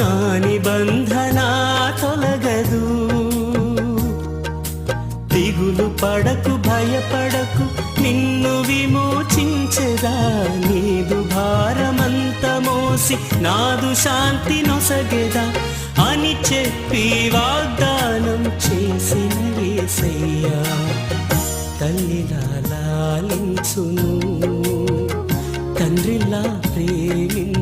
నా నిబంధన తొలగదు. దిగులు పడకు భయపడకు నిన్ను విమోచించదా నీదు భారమంత మోసి నాదు శాంతి నొసగెదా అని చెప్పి వాగ్దానం చేసిన వేసయ్యా తల్లిలా లాలించును తండ్రిలా ప్రేమించు